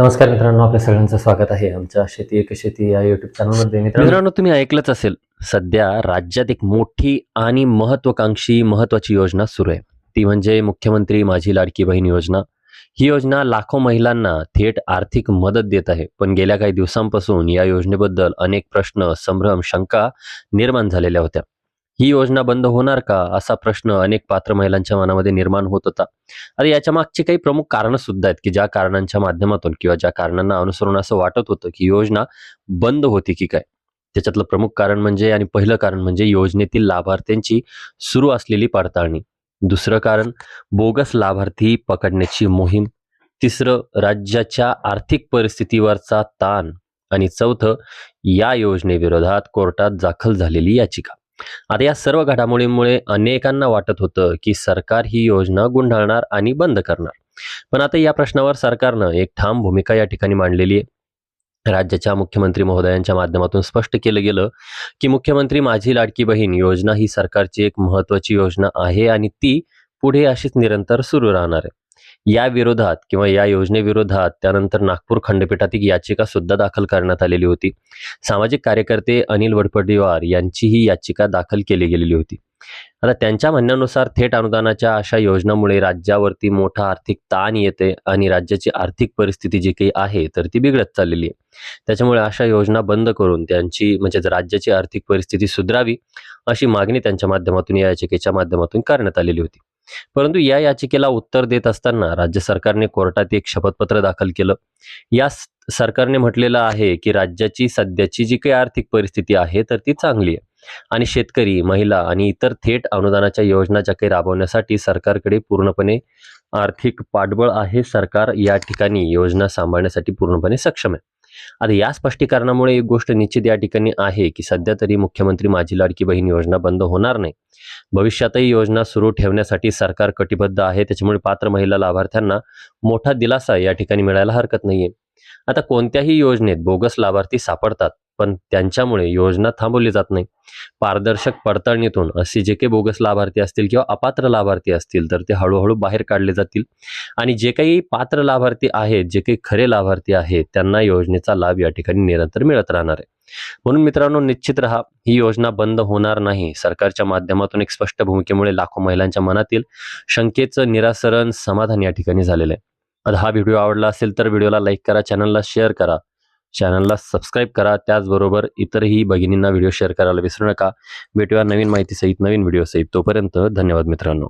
नमस्कार मित्रांनो आपल्या सगळ्यांचं स्वागत आहे आमच्या शेती एक शेती या युट्यूब चॅनलमध्ये मित्रांनो तुम्ही ऐकलंच असेल सध्या राज्यात एक मोठी आणि महत्वाकांक्षी महत्वाची योजना सुरू आहे. ती म्हणजे मुख्यमंत्री माझी लाडकी बहीण योजना. ही योजना लाखो महिलांना थेट आर्थिक मदत देत आहे. पण गेल्या काही दिवसांपासून या योजनेबद्दल अनेक प्रश्न संभ्रम शंका निर्माण झालेल्या होत्या. ही योजना बंद होणार का? असा प्रश्न अनेक पात्र महिलांच्या मनामध्ये निर्माण होत होता. आता याच्या मागची काही प्रमुख कारणं सुद्धा आहेत की ज्या कारणांच्या माध्यमातून किंवा ज्या कारणांना अनुसरून असं वाटत होतं की योजना बंद होती की काय? त्याच्यातलं प्रमुख कारण म्हणजे आणि पहिलं कारण म्हणजे योजनेतील लाभार्थ्यांची सुरू असलेली पडताळणी. दुसरं कारण बोगस लाभार्थी पकडण्याची मोहीम. तिसरं राज्याच्या आर्थिक परिस्थितीवरचा ताण. आणि चौथं या योजनेविरोधात कोर्टात दाखल झालेली याचिका. आता या सर्व घडामोडींमुळे अनेकांना वाटत होतं की सरकार ही योजना गुंडाळणार आणि बंद करणार. पण आता या प्रश्नावर सरकारनं एक ठाम भूमिका या ठिकाणी मांडलेली आहे. राज्याच्या मुख्यमंत्री महोदयांच्या माध्यमातून स्पष्ट केलं गेलं की मुख्यमंत्री माझी लाडकी बहीण योजना ही सरकारची एक महत्वाची योजना आहे आणि ती पुढे अशीच निरंतर सुरू राहणार आहे. या विरोधात किंवा या योजनेविरोधात त्यानंतर नागपूर खंडपीठात एक याचिका सुद्धा दाखल करण्यात आलेली होती. सामाजिक कार्यकर्ते अनिल वडपडीवार यांची ही याचिका दाखल केली गेलेली होती. आता त्यांच्या म्हणण्यानुसार थेट अनुदानाच्या अशा योजनामुळे राज्यावरती मोठा आर्थिक ताण येते आणि राज्याची आर्थिक परिस्थिती जी काही आहे तर ती बिघडत चाललेली आहे. त्याच्यामुळे अशा योजना बंद करून त्यांची म्हणजे राज्याची आर्थिक परिस्थिती सुधारावी अशी मागणी त्यांच्या माध्यमातून या याचिकेच्या माध्यमातून करण्यात आलेली होती. परंतु या याचिकेला उत्तर देत असताना राज्य सरकारने कोर्टात एक शपथपत्र दाखल केलं. या सरकारने म्हटलेलं आहे की राज्याची सध्याची जी काही आर्थिक परिस्थिती आहे तर ती चांगली आहे. आणि शेतकरी महिला आणि इतर थेट अनुदानाच्या योजना ज्या काही राबवण्यासाठी सरकारकडे पूर्णपणे आर्थिक पाठबळ आहे सरकार या ठिकाणी योजना सांभाळण्यासाठी पूर्णपणे सक्षम आहे. आता या स्पष्टीकरणामुळे एक गोष्ट निश्चित या ठिकाणी आहे की सध्या तरी मुख्यमंत्री माझी लाडकी बहीण योजना बंद होणार नाही. भविष्यातही योजना सुरू ठेवण्यासाठी सरकार कटिबद्ध आहे त्याच्यामुळे पात्र महिला लाभार्थ्यांना मोठा दिलासा या ठिकाणी मिळायला हरकत नाहीये. आता कोणत्याही योजनेत बोगस लाभार्थी सापडतात. पण त्यांच्यामुळे योजना थांबवली जात नाही. पारदर्शक पडताळणीतून असे जे काही बोगस लाभार्थी असतील किंवा अपात्र लाभार्थी असतील तर ते हळूहळू बाहेर काढले जातील. आणि जे काही पात्र लाभार्थी आहेत जे काही खरे लाभार्थी आहेत त्यांना योजनेचा लाभ या ठिकाणी निरंतर मिळत राहणार आहे. म्हणून मित्रांनो निश्चित राहा ही योजना बंद होणार नाही. सरकारच्या माध्यमातून एक स्पष्ट भूमिकेमुळे लाखो महिलांच्या मनातील शंकेचं निरासरण समाधान या ठिकाणी झालेलं आहे. आता हा व्हिडिओ आवडला असेल तर व्हिडिओला लाईक करा चॅनलला शेअर करा. चॅनलला सबस्क्राईब करा. त्याचबरोबर इतरही भगिनींना व्हिडिओ शेअर करायला विसरू नका. भेटूया नवीन माहितीसहित नवीन व्हिडिओसहित. तोपर्यंत धन्यवाद मित्रांनो.